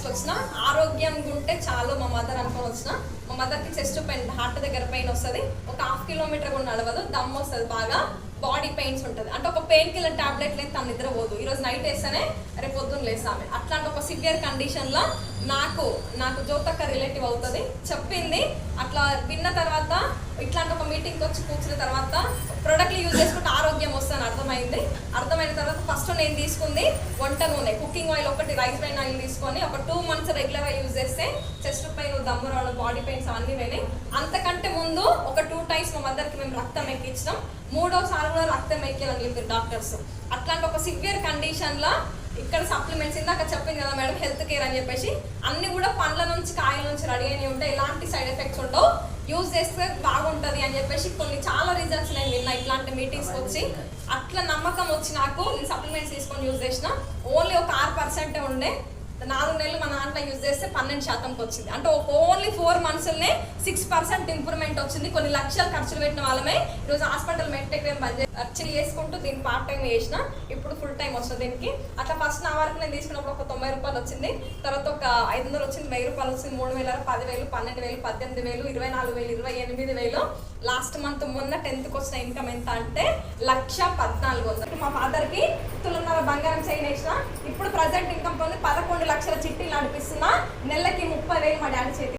First వచ్చిన ఆరోగ్యంగా ఉంటే చాలు మా మదర్ అనుకొని వచ్చిన. మా మదర్కి చెస్ట్ పెయిన్ హార్ట్ దగ్గర పెయిన్ వస్తుంది. ఒక హాఫ్ కిలోమీటర్ కూడా నడవదు. దమ్ వస్తుంది బాగా. బాడీ పెయిన్స్ ఉంటుంది. అంటే ఒక పెయిన్ కిల్లర్ టాబ్లెట్ లేదు తను నిద్ర పోదు ఈరోజు నైట్ వేస్తేనే రేపు పొద్దున్న లేసామె అట్లాంటి ఒక సివియర్ కండిషన్లో నాకు నాకు జ్యోతక్క రిలేటివ్ అవుతుంది. చెప్పింది. అట్లా విన్న తర్వాత ఇట్లాంటి ఒక మీటింగ్కి వచ్చి కూర్చున్న తర్వాత ప్రొడక్ట్ యూజ్ చేసుకుంటే ఆరోగ్యం వస్తుందని అర్థమైంది అర్థమైన తర్వాత ఫస్ట్ నేను తీసుకుంది వంట నూనె. కుకింగ్ ఆయిల్ ఒకటి రైస్ బ్రైన్ ఆయిల్ తీసుకొని ఒక టూ మంత్స్ రెగ్యులర్గా యూజ్ చేస్తే చెస్ట్ పెయిన్ దమ్ము రావడం బాడీ పెయిన్స్ అవన్నీ పోయినాయి. అంతకంటే ముందు ఒక టూ టైమ్స్ మా మదర్కి మేము రక్తం ఎక్కించినాం. మూడోసారి కూడా రక్తం ఎక్కాలని చెప్పారు డాక్టర్స్. అట్లాంటి ఒక సివియర్ కండిషన్లో ఇక్కడ సప్లిమెంట్స్ ఇందాక చెప్పింది కదా మేడం హెల్త్ కేర్ అని చెప్పేసి అన్ని కూడా పండ్ల నుంచి కాయల నుంచి రెడీ అయినవి ఉంటాయి. ఎలాంటి సైడ్ ఎఫెక్ట్స్ ఉండవు. యూజ్ చేస్తే బాగుంటుంది అని చెప్పేసి కొన్ని చాలా రీజన్స్ నేను ఇట్లాంటి మీటింగ్స్కి వచ్చి అట్లా నమ్మకం వచ్చి నాకు నేను సప్లిమెంట్స్ తీసుకొని యూజ్ చేసిన ఓన్లీ ఒక ఆరు పర్సెంటే ఉండే నాలుగు నెలలు మన దాంట్లో యూజ్ చేస్తే పన్నెండు శాతంకి వచ్చింది. అంటే ఒక ఓన్లీ ఫోర్ మంత్స్లోనే సిక్స్ పర్సెంట్ ఇంప్రూవ్మెంట్ వచ్చింది. కొన్ని లక్షలు ఖర్చులు పెట్టిన వాళ్ళమే ఈరోజు హాస్పిటల్ మెట్రిక్ బంద్ చేసి చేసుకుంటూ దీన్ని పార్ట్ టైం చేసిన. ఇప్పుడు ఫుల్ టైం వస్తుంది దీనికి. అట్లా ఫస్ట్ నా వరకు నేను తీసుకున్నప్పుడు ఒక తొంభై రూపాయలు వచ్చింది. తర్వాత ఒక ఐదు వందలు వచ్చింది వెయ్యి రూపాయలు వచ్చింది మూడు వేల పదివేలు పన్నెండు వేలు పద్దెనిమిది వేలు ఇరవై నాలుగు వేలు ఇరవై ఎనిమిది వేలు. లాస్ట్ మంత్ మొన్న టెన్త్కి వచ్చిన ఇన్కమ్ ఎంత అంటే లక్ష పద్నాలుగు వందలు. మా ఫాదర్కి తులన్నర బంగారం చైన్ వేసిన. ఇప్పుడు ప్రజెంట్ ఇన్కమ్ పొంది పదకొండు లక్షల చిట్టీలు నడిపిస్తున్నా నెలకి ముప్పై వేలు మా డాడీ చేతి